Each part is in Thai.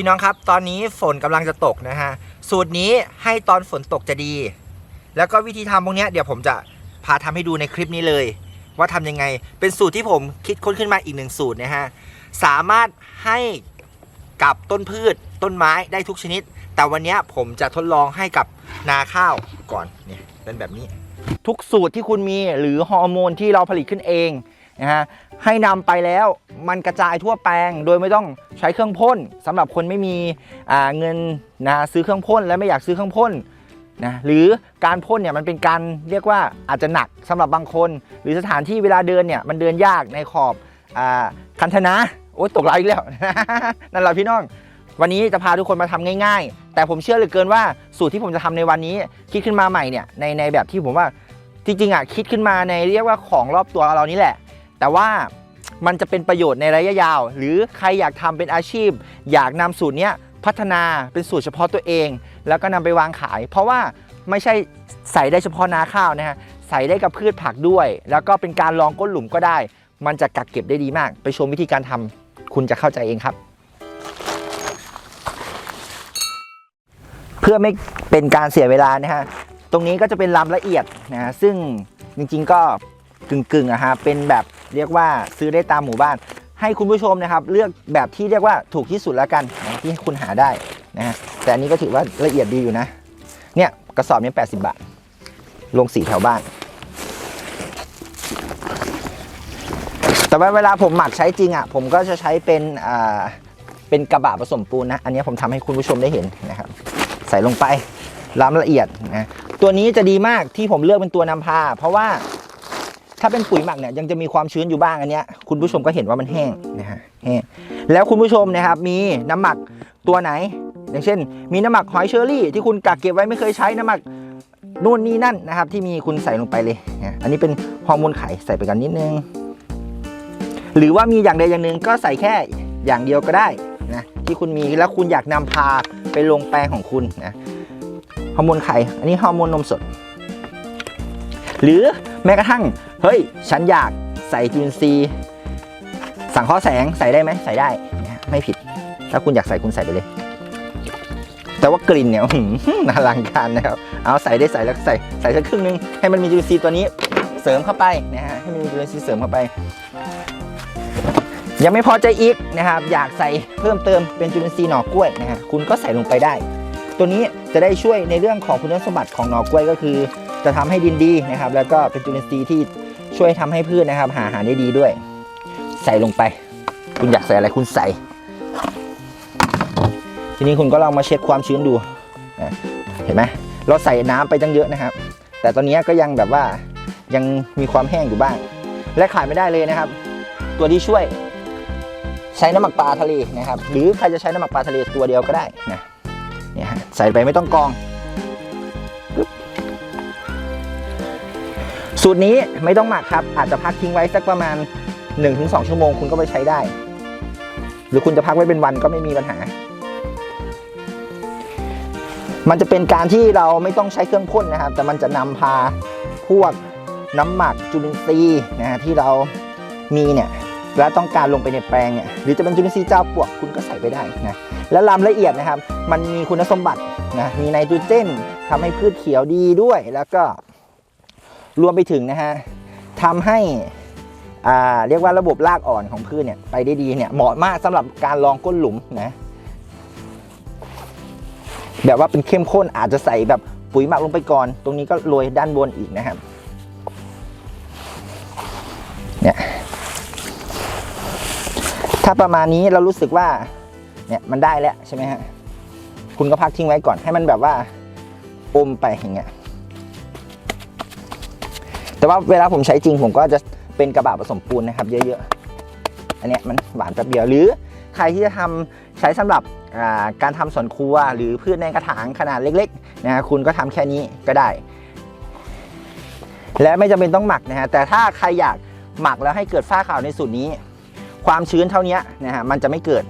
พี่น้องครับ ตอนนี้ฝนกำลังจะตกนะฮะ สูตรนี้ให้ตอนฝนตกจะดี แล้วก็วิธีทำพวกนี้เดี๋ยวผมจะพาทำให้ดูในคลิปนี้เลย ว่าทำยังไง เป็นสูตรที่ผมคิดค้นขึ้นมาอีกหนึ่งสูตรนะฮะ สามารถให้กับต้นพืชต้นไม้ได้ทุกชนิด แต่วันนี้ผมจะทดลองให้กับนาข้าวก่อนเนี่ยเป็นแบบนี้ ทุกสูตรที่คุณมีหรือฮอร์โมนที่เราผลิตขึ้นเองนะฮะ ให้นำไปแล้วมันกระจายทั่วแปลง โดยไม่ต้องใช้เครื่องพ่นสำหรับคนไม่มีเงินนะซื้อเครื่องพ่นและไม่อยากซื้อเครื่องพ่นนะหรือการพ่นเนี่ยมันเป็นการเรียกว่าอาจจะหนักสำหรับบางคน หรือสถานที่เวลาเดินเนี่ยมันเดินยากในขอบอคันธนะโอ๊ยตกไหลอีกแล้วนั่นแหละพี่น้อง วันนี้จะพาทุกคนมาทำง่าย ๆ แต่ผมเชื่อเหลือเกินว่าสูตรที่ผมจะทำในวันนี้ คิดขึ้นมาใหม่เนี่ยในในแบบที่ผมว่าจริงๆอะคิดขึ้นมาในเรียกว่าของรอบตัวเรานี่แหละ แต่ว่ามันจะเป็นประโยชน์ในระยะยาว หรือใครอยากทำเป็นอาชีพ อยากนำสูตรนี้พัฒนาเป็นสูตรเฉพาะตัวเอง แล้วก็นำไปวางขาย เพราะว่าไม่ใช่ใส่ได้เฉพาะนาข้าวนะฮะใส่ได้กับพืชผักด้วย แล้วก็เป็นการลองก้นหลุมก็ได้ มันจะกักเก็บได้ดีมาก ไปชมวิธีการทำคุณจะเข้าใจเองครับ เพื่อไม่เป็นการเสียเวลานะฮะตรงนี้ก็จะเป็นลำละเอียดนะฮะซึ่งจริงๆก็ กึ่งๆอะฮะเป็นแบบเรียกว่าซื้อได้ตามหมู่บ้าน ให้คุณผู้ชมนะครับ เลือกแบบที่เรียกว่าถูกที่สุดแล้วกันนะที่คุณหาได้นะฮะแต่อันนี้ก็ถือว่าละเอียดดีอยู่นะ เนี่ยกระสอบนี้ 80 บาท ลงสีแถวบ้าน แต่ว่าเวลาผมหมักใช้จริงอะผมก็จะใช้เป็นอ่าเป็นกระบะผสมปูนนะ อันนี้ผมทำให้คุณผู้ชมได้เห็นนะครับ ใส่ลงไปล้ำละเอียดนะตัวนี้จะดีมากที่ผมเลือกเป็นตัวนำพา เพราะว่า ถ้าเป็นปุ๋ยหมักเนี่ยยังจะมีความชื้นอยู่บ้างอันเนี้ยคุณผู้ชมก็เห็นว่ามันแห้งนะฮะแห้งแล้วคุณผู้ชมนะครับมีน้ำหมักตัวไหน อย่างเช่น มีน้ำหมักหอยเชอรี่ที่คุณกักเก็บไว้ไม่เคยใช้น้ำหมักนู่นนี่นั่นนะครับ ที่มีคุณใส่ลงไปเลยนะอันนี้เป็นฮอร์โมนไข่ใส่ไปกันนิดนึง หรือว่ามีอย่างใดอย่างหนึ่งก็ใส่แค่อย่างเดียวก็ได้นะที่คุณมีแล้วคุณอยากนำพาไปลงแปลงของคุณนะฮอร์โมนไข่อันนี้ฮอร์โมนนมสด หรือแม้กระทั่ง เฮ้ย ฉันอยากใส่จุลินทรีย์สังเคราะห์แสงใส่ได้ไหมใส่ได้ไม่ผิด ถ้าคุณอยากใส่คุณใส่ไปเลย แต่ว่ากลิ่นเนี่ยอื้อหืออลังการนะครับ เอาใส่ได้ใส่แล้วใส่ใส่สักครึ่งนึงให้มันมีจุลินทรีย์ตัวนี้เสริมเข้าไปนะฮะให้มันมีจุลินทรีย์เสริมเข้าไป ยังไม่พอใจอีกนะครับ อยากใส่เพิ่มเติมเป็นจุลินทรีย์หน่อกล้วยนะฮะคุณก็ใส่ลงไปได้ ตัวนี้จะได้ช่วยในเรื่องของคุณสมบัติของหน่อกล้วยก็คือ จะทำให้ดินดีนะครับ แล้วก็เป็นจุลินทรีย์ที่ ช่วยทำให้พืชนะครับ หาอาหารได้ดีด้วย ใส่ลงไป คุณอยากใส่อะไรคุณใส่ ทีนี้คุณก็ลองมาเช็คความชื้นดูเห็นไหมเราใส่น้ำไปตั้งเยอะนะครับ แต่ตอนนี้ก็ยังแบบว่ายังมีความแห้งอยู่บ้าง และขาดไม่ได้เลยนะครับ ตัวที่ช่วย ใช้น้ำหมักปลาทะเลนะครับ หรือใครจะใช้น้ำหมักปลาทะเลตัวเดียวก็ได้นะเนี่ยใส่ไปไม่ต้องกอง สูตรนี้ไม่ต้องหมักครับ อาจจะพักทิ้งไว้สักประมาณ 1-2 ชั่วโมงคุณก็ไปใช้ได้ หรือคุณจะพักไว้เป็นวันก็ไม่มีปัญหา มันจะเป็นการที่เราไม่ต้องใช้เครื่องพ่นนะครับ แต่มันจะนำพาพวกน้ำหมักจุลินทรีย์นะฮะที่เรามีเนี่ยแล้วต้องการลงไปในแปลงเนี่ยหรือจะเป็นจุลินทรีย์เจ้าปวกคุณก็ใส่ไปได้นะแล้วลำละเอียดนะครับ มันมีคุณสมบัตินะมีไนโตรเจนทำให้พืชเขียวดีด้วย แล้วก็ รวมไปถึงนะฮะทำให้อ่าเรียกว่าระบบรากอ่อนของพืชเนี่ยไปได้ดีเนี่ยเหมาะมากสำหรับการลองก้นหลุมนะแบบว่าเป็นเข้มข้นอาจจะใส่แบบปุ๋ยหมักลงไปก่อน ตรงนี้ก็โรยด้านบนอีกนะครับเนี่ยถ้าประมาณนี้เรารู้สึกว่าเนี่ยมันได้แล้วใช่ไหมฮะคุณก็พักทิ้งไว้ก่อนให้มันแบบว่าอมไปอย่างเงี้ย แต่ว่าเวลาผมใช้จริงผมก็จะเป็นกระบะผสมปูนนะครับ เยอะๆ อันเนี้ยมันหวานแป๊บเดียวหรือใครที่จะทำใช้สำหรับการทำสวนครัว หรือพืชในกระถางขนาดเล็กๆนะฮะคุณก็ทำแค่นี้ก็ได้ และไม่จำเป็นต้องหมักนะฮะแต่ถ้าใครอยากหมักแล้วให้เกิดฝ้าขาวในสูตรนี้ ความชื้นเท่านี้นะฮะมันจะไม่เกิด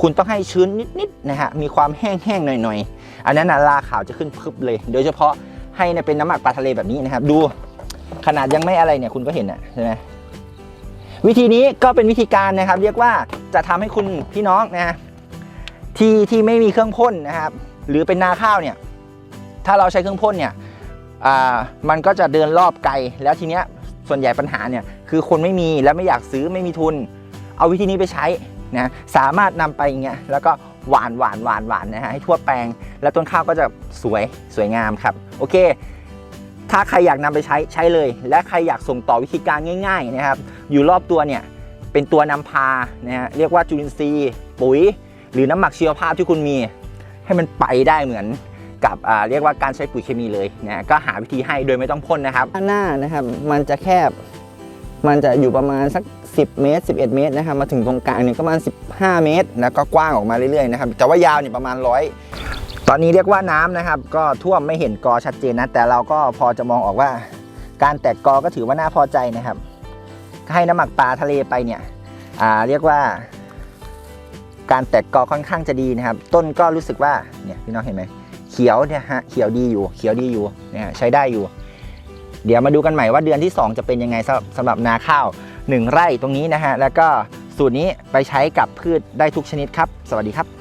คุณต้องให้ชื้นนิดๆนะฮะมีความแห้งๆหน่อยๆอันนั้นนะราขาวจะขึ้นพึบเลย โดยเฉพาะให้เป็นน้ำหมักปลาทะเลแบบนี้นะครับ ดู ขนาดยังไม่อะไรเนี่ยคุณก็เห็นนะใช่ไหมวิธีนี้ก็เป็นวิธีการนะครับ เรียกว่าจะทำให้คุณพี่น้องนะฮะที่ที่ไม่มีเครื่องพ่นนะครับ หรือเป็นนาข้าวเนี่ยถ้าเราใช้เครื่องพ่นเนี่ยมันก็จะเดินรอบไกล แล้วทีเนี้ยส่วนใหญ่ปัญหาเนี่ยคือคนไม่มีแล้วไม่อยากซื้อไม่มีทุน เอาวิธีนี้ไปใช้นะสามารถนำไปอย่างเงี้ยแล้วก็หวานหวานหวานหวานนะฮะให้ทั่วแปลง แล้วต้นข้าวก็จะสวยสวยงามครับ โอเค ถ้าใครอยากนำไปใช้ใช้เลย และใครอยากส่งต่อวิธีการง่าย ๆ นะครับ อยู่รอบตัวเนี่ยเป็นตัวนำพานะฮะเรียกว่าจุลินทรีย์ ปุ๋ย หรือน้ำหมักชีวภาพที่คุณมี ให้มันไปได้เหมือนกับเรียกว่าการใช้ปุ๋ยเคมีเลยนะก็หาวิธีให้โดยไม่ต้องพ่นนะครับข้างหน้านะครับมันจะแคบ มันจะอยู่ประมาณสัก 10 เมตร 11 เมตรนะครับมาถึงตรงกลางเนี่ยก็ประมาณ 15 เมตร แล้วก็กว้างออกมาเรื่อยๆนะครับแต่ว่ายาวเนี่ยประมาณ 100 ตอนนี้เรียกว่าน้ำนะครับ ก็ท่วมไม่เห็นกอชัดเจนนะ แต่เราก็พอจะมองออกว่า การแตกกอก็ถือว่าน่าพอใจนะครับ ให้น้ำหมักปลาทะเลไปเนี่ยเรียกว่า การแตกกอค่อนข้างจะดีนะครับ ต้นก็รู้สึกว่าเนี่ยพี่น้องเห็นไหมเขียวเนี่ยฮะเขียวดีอยู่เขียวดีอยู่เนี่ยใช้ได้อยู่ เดี๋ยวมาดูกันใหม่ว่าเดือนที่ 2 จะเป็นยังไงสำหรับสำหรับนาข้าว 1 ไร่ตรงนี้นะฮะแล้วก็สูตรนี้ไปใช้กับพืชได้ทุกชนิดครับ สวัสดีครับ